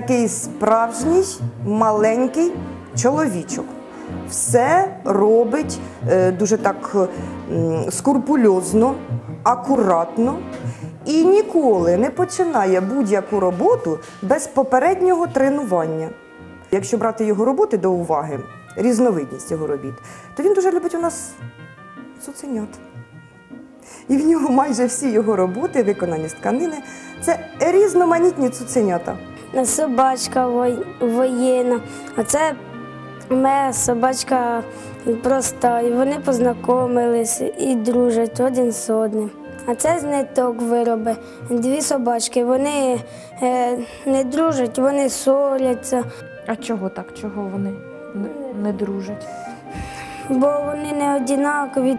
такий справжній маленький чоловічок. Все робить е, дуже так м, скрупульозно, акуратно і ніколи не починає будь-яку роботу без попереднього тренування. Якщо брати його роботи до уваги, різновидність його робіт, то він дуже любить у нас цуценят. І в нього майже всі його роботи, виконані з тканини, це різноманітні цуценята. Собачка воєнна. А це моя собачка проста. І вони познайомились і дружать один з одним. А це з ниток вироби. Дві собачки. Вони е, не дружать, вони ссоряться, А чого так? Чого вони не, не дружать? бо вони не однакові.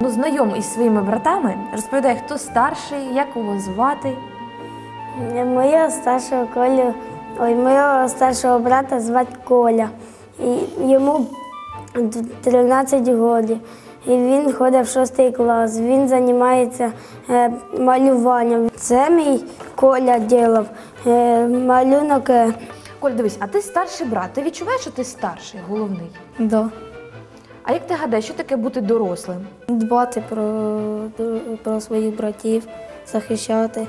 Ну, знайом із своїми братами, розповідай, хто старший, як його звати. Моєго старшого Колю, ой, моєго старшого брата звати Коля. І йому 13 років. І він ходить в 6 клас. Він займається е, малюванням. Це мій Коля робив е, малюнок. е, Коль, дивись, а ти старший брат. Ти відчуваєш, що ти старший, головний. Да. А як ти гадаєш, що таке бути дорослим? Дбати про, про своїх братів, захищати,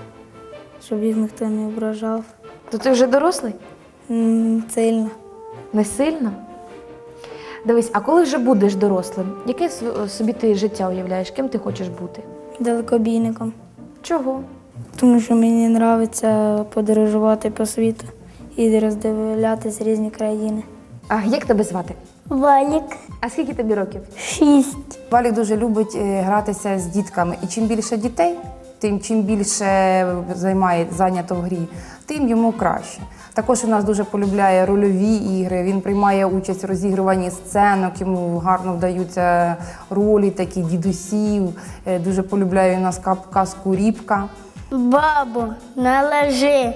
щоб їх ніхто не ображав. То ти вже дорослий? Сильно. Не сильно? Дивись, а коли вже будеш дорослим, яке собі ти життя уявляєш, ким ти хочеш бути? Далекобійником. Чого? Тому що мені подобається подорожувати по світу і роздивлятися різні країни. А як тебе звати? Валік А скільки тобі років? шість. Валік дуже любить е, гратися з дітками. І чим більше дітей, тим чим більше займає зайнято в грі, тим йому краще. Також у нас дуже полюбляє рольові ігри. Він приймає участь в розігруванні сценок, йому гарно вдаються ролі, такі дідусів. Е, Дуже полюбляє у нас казку Рібка. Бабо, наложи.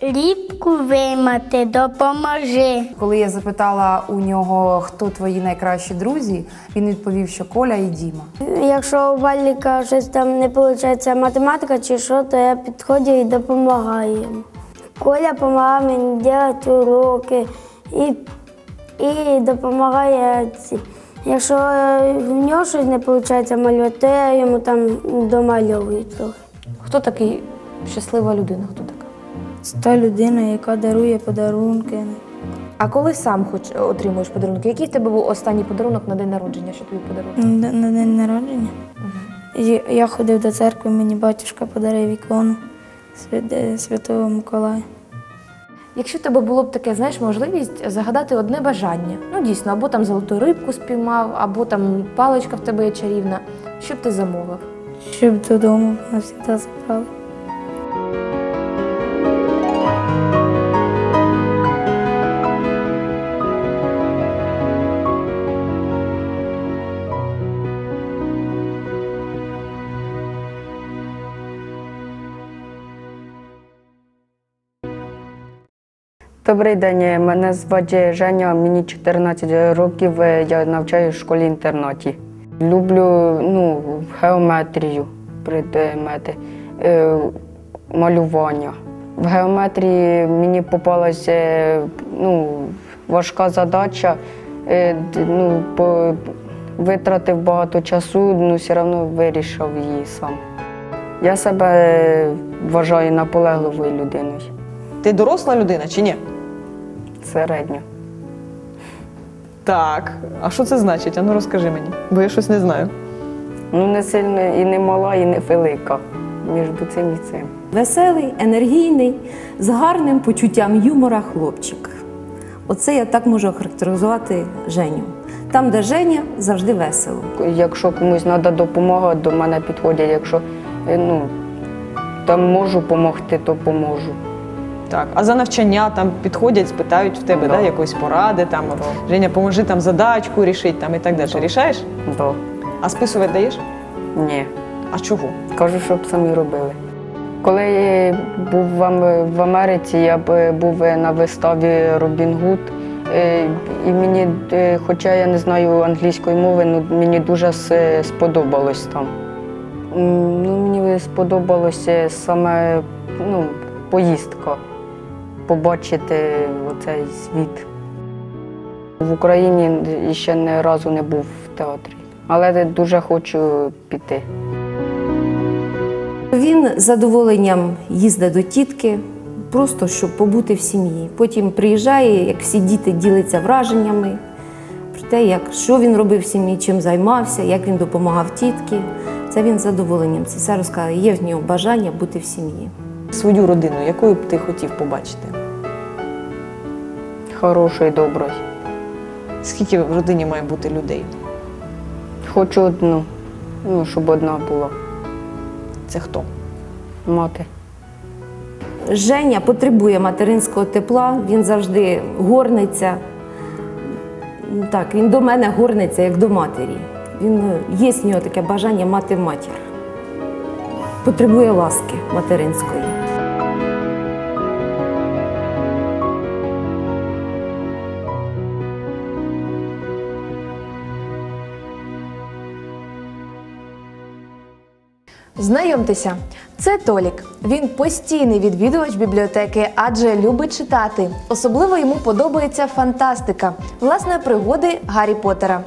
Рібку виймати, допоможи. Коли я запитала у нього, хто твої найкращі друзі, він відповів, що Коля і Діма. Якщо у Валіка щось там не виходить математика чи що, то я підходжу і допомагаю. Коля допомагає мені робити уроки і, і допомагає. Ці. Якщо е, в нього щось не виходить малювати, то я йому там домальовую трохи. Хто такий щаслива людина? Хто така? Та людина, яка дарує подарунки. А коли сам хоч отримуєш подарунки? Який в тебе був останній подарунок на день народження, що тобі подарував? На, на день народження. І Я ходив до церкви, мені батюшка подарив ікону Святого Миколая. Якщо в тебе було б таке, знаєш, можливість загадати одне бажання, ну дійсно, або там золоту рибку спіймав, або там паличка в тебе є чарівна, що б ти замовив? Щоб додому навсегда забрали. Добрий день, мене звати Женя, мені 14 років, я навчаю в школі-інтернаті. Люблю ну, геометрію, предмети, е, малювання. В геометрії мені попалася ну, важка задача, е, ну, по, витратив багато часу, ну все одно вирішив її сам. Я себе вважаю наполегливою людиною, Ти доросла людина чи ні? Середньо. Так. А що це значить? Ану розкажи мені, бо я щось не знаю. Ну, не сильно і не мала, і не велика. Між цим і цим. Веселий, енергійний, з гарним почуттям юмора хлопчик. Оце я так можу охарактеризувати Женю. Там, де Женя, завжди весело. Якщо комусь треба допомога, до мене підходять. Якщо е, ну, там можу допомогти, то поможу. Так, а за навчання там підходять, спитають в тебе Да. да, якоїсь поради, там Женя, поможи там задачку рішити там і так далі. Рішаєш? Да. А списувати даєш? Ні. А чого? Кажу, щоб самі робили. Коли я був в Америці, я б був на виставі Робін Гуд. Е, І мені, е, хоча я не знаю англійської мови, ну мені дуже сподобалось там. Ну, мені сподобалося саме ну, поїздка. Побачити оцей світ. В Україні ще ні разу не був в театрі, але дуже хочу піти. Він з задоволенням їздить до тітки, просто щоб побути в сім'ї. Потім приїжджає, як всі діти ділиться враженнями про те, як, що він робив в сім'ї, чим займався, як він допомагав тітки. Це він з задоволенням це все розказує. Є в нього бажання бути в сім'ї. Свою родину, якою б ти хотів побачити? Хороший, добрий. Скільки в родині має бути людей? Хочу одну, ну, щоб одна була Це хто? мати. Женя потребує материнського тепла, він завжди горниться. Так, він до мене горниться як до матері. Він е, є в нього таке бажання мати матір. Потребує ласки материнської. Знайомтеся, це Толік. Він постійний відвідувач бібліотеки, адже любить читати. Особливо йому подобається фантастика, власне, пригоди Гаррі Поттера.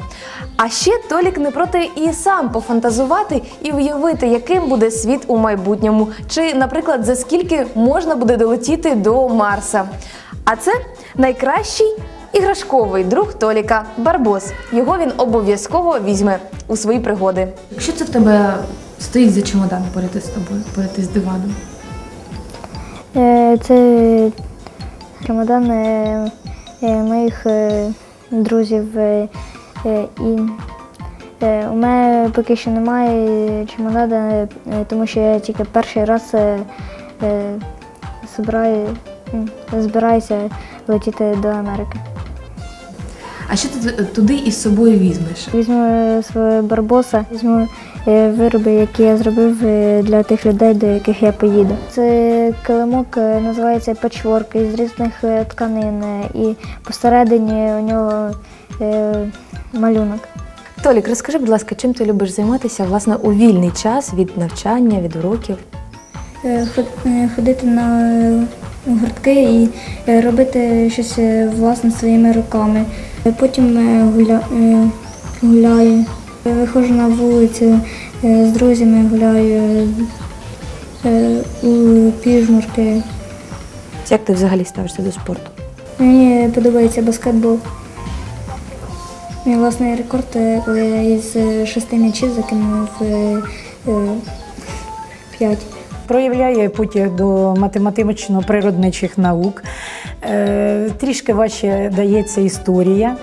А ще Толік не проти і сам пофантазувати і уявити, яким буде світ у майбутньому, чи, наприклад, за скільки можна буде долетіти до Марса. А це найкращий іграшковий друг Толіка Барбос. Його він обов'язково візьме у свої пригоди. Що це в тебе стоїть за чемодан поряд із тобою, поряд із диваном? Е, Це чемодан е, е, моїх друзів. І у мене поки що немає чемодана, тому що я тільки перший раз е, збираюся летіти до Америки. А що ти туди із собою візьмеш? Візьму е, свого барбоса, візьму е, вироби, які я зробив е, для тих людей, до яких я поїду. Це килимок називається печворк із різних тканин, і посередині у нього малюнок. Толік, розкажи, будь ласка, чим ти любиш займатися власне у вільний час від навчання, від уроків? Ходити на гуртки і е, робити щось власне своїми руками. Потім гуляю, виходжу на вулицю з друзями, гуляю у піжмурки. Як ти взагалі ставишся до спорту? Мені подобається баскетбол. Мій власний рекорд, е, коли я із е, шести м'ячів закинув е, е, п'ять. Проявляє потяг до математично-природничих наук. Е, Трішки важче дається історія,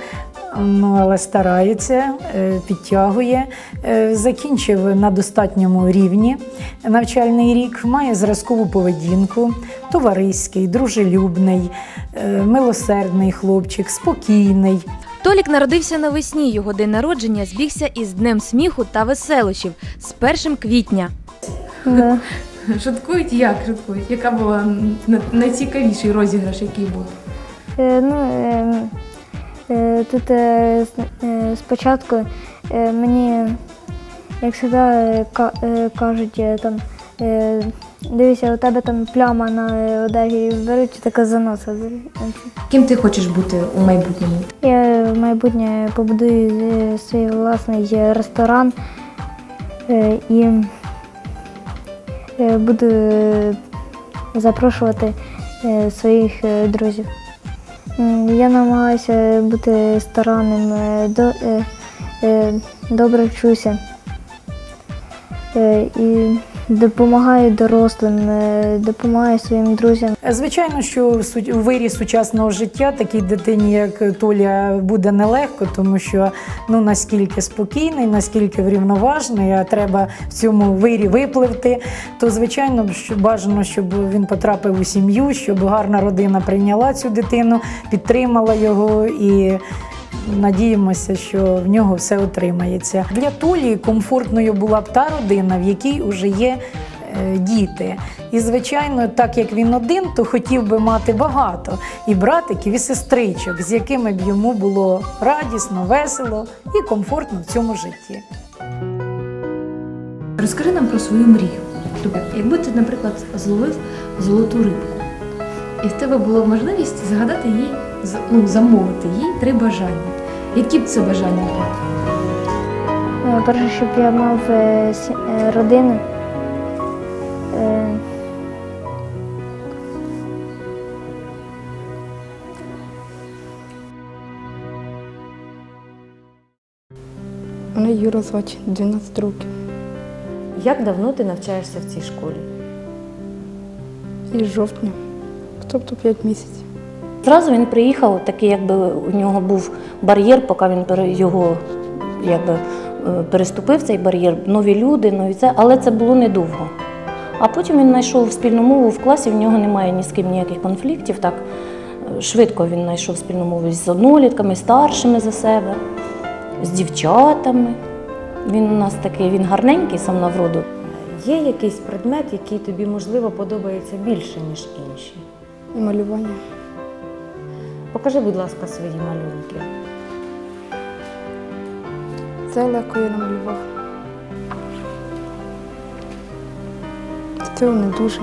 ну, але старається, е, підтягує. Е, Закінчив на достатньому рівні навчальний рік, має зразкову поведінку, товариський, дружелюбний, милосердний хлопчик, спокійний. Толік народився навесні. Його день народження збігся із Днем сміху та веселощів з 1 квітня. Да. Шуткують як шуткують? Яка була найцікавіший розіграш, який був? Е, ну, е, е, тут е, спочатку е, мені, як завжди, е, кажуть, е, там, е, дивися, у тебе там пляма на одежі, і беруть така заноса. Ким ти хочеш бути у майбутньому? Я в майбутнє побудую свій власний ресторан е, і буду е, запрошувати е, своїх е, друзів. Я намагаюся бути старанним, до- добре вчуся і допомагаю дорослим, е, допомагаю своїм друзям. Звичайно, що в вирі сучасного життя такій дитині, як Толя, буде нелегко, тому що ну наскільки спокійний, наскільки врівноважений, а треба в цьому вирі випливти. То звичайно, бажано, щоб він потрапив у сім'ю, щоб гарна родина прийняла цю дитину, підтримала його і. Надіємося, що в нього все отримається. Для Толі комфортною була б та родина, в якій вже є е, діти. І, звичайно, так як він один, то хотів би мати багато і братиків, і сестричок, з якими б йому було радісно, весело і комфортно в цьому житті. Розкажи нам про свою мрію. Якби ти, наприклад, зловив золоту рибку, і в тебе була можливість загадати їй, ну, замовити їй три бажання. Які б це бажання були? Е, Перше, щоб я мав е, е, родину. Мене Юра звати 12 років. Як давно ти навчаєшся в цій школі? Із жовтня, тобто 5 місяців. Зразу він приїхав, такий, якби у нього був бар'єр, поки він його якби, е, переступив цей бар'єр, нові люди, нові це, але це було недовго. А потім він знайшов спільну мову в класі, в нього немає ні з ким ніяких конфліктів. Так е, швидко він знайшов спільну мову з однолітками, старшими за себе, з дівчатами. Він у нас такий, він гарненький сам на вроду. Є якийсь предмет, який тобі, можливо, подобається більше, ніж інші? Малювання. Покажи, будь ласка, свої малюнки. Це легко я намалював. Це не дуже.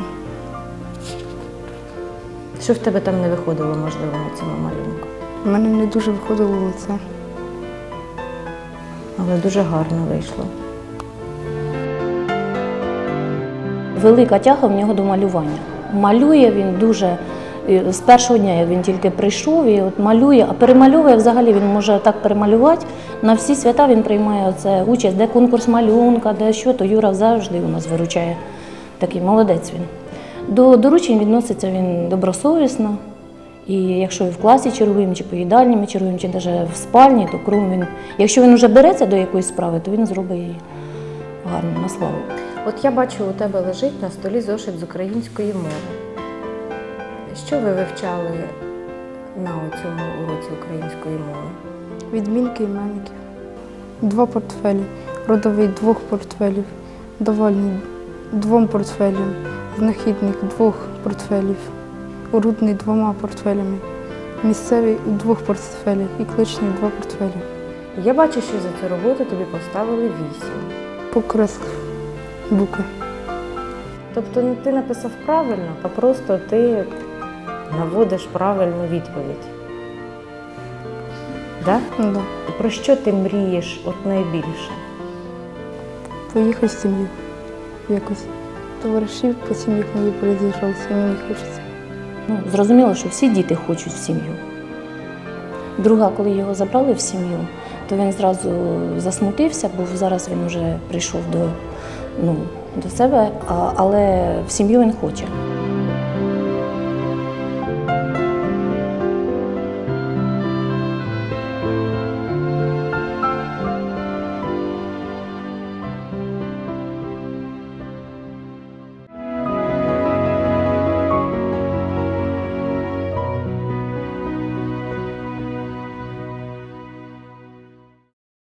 Що в тебе там не виходило, можливо, на цьому малюнку? У мене не дуже виходило лице. Але дуже гарно вийшло. Велика тяга в нього до малювання. Малює він дуже. З першого дня як він тільки прийшов і от малює, а перемальовує взагалі він може так перемалювати. На всі свята він приймає це участь, де конкурс малюнка, де що, то Юра завжди у нас виручає. Такий молодець він. До доручень відноситься він добросовісно. І якщо в класі чергуємо, чи по їдальні ми чергуємо, чи навіть в спальні, то крім він, якщо він вже береться до якоїсь справи, то він зробить її гарно на славу. От я бачу, у тебе лежить на столі зошит з української мови. Що ви вивчали на цьому уроці української мови? Відмінки іменників. Два портфелі. Родовий двох портфелів. Довольний двом портфелям. Знахідник двох портфелів. Орудний двома портфелями. Місцевий у двох портфелях і кличний два портфелі. Я бачу, що за цю роботу тобі поставили вісім. Покреслив букви. Тобто не ти написав правильно, а просто ти наводиш правильну відповідь. Да? Да. Про що ти мрієш от найбільше? Поїхав в сім'ю. Якось. Товаришів по сім'ях мої пороз'їжджалися, мені хочеться. Ну, зрозуміло, що всі діти хочуть в сім'ю. Друга, коли його забрали в сім'ю, то він зразу засмутився, бо зараз він вже прийшов до, ну, до себе, а, але в сім'ю він хоче.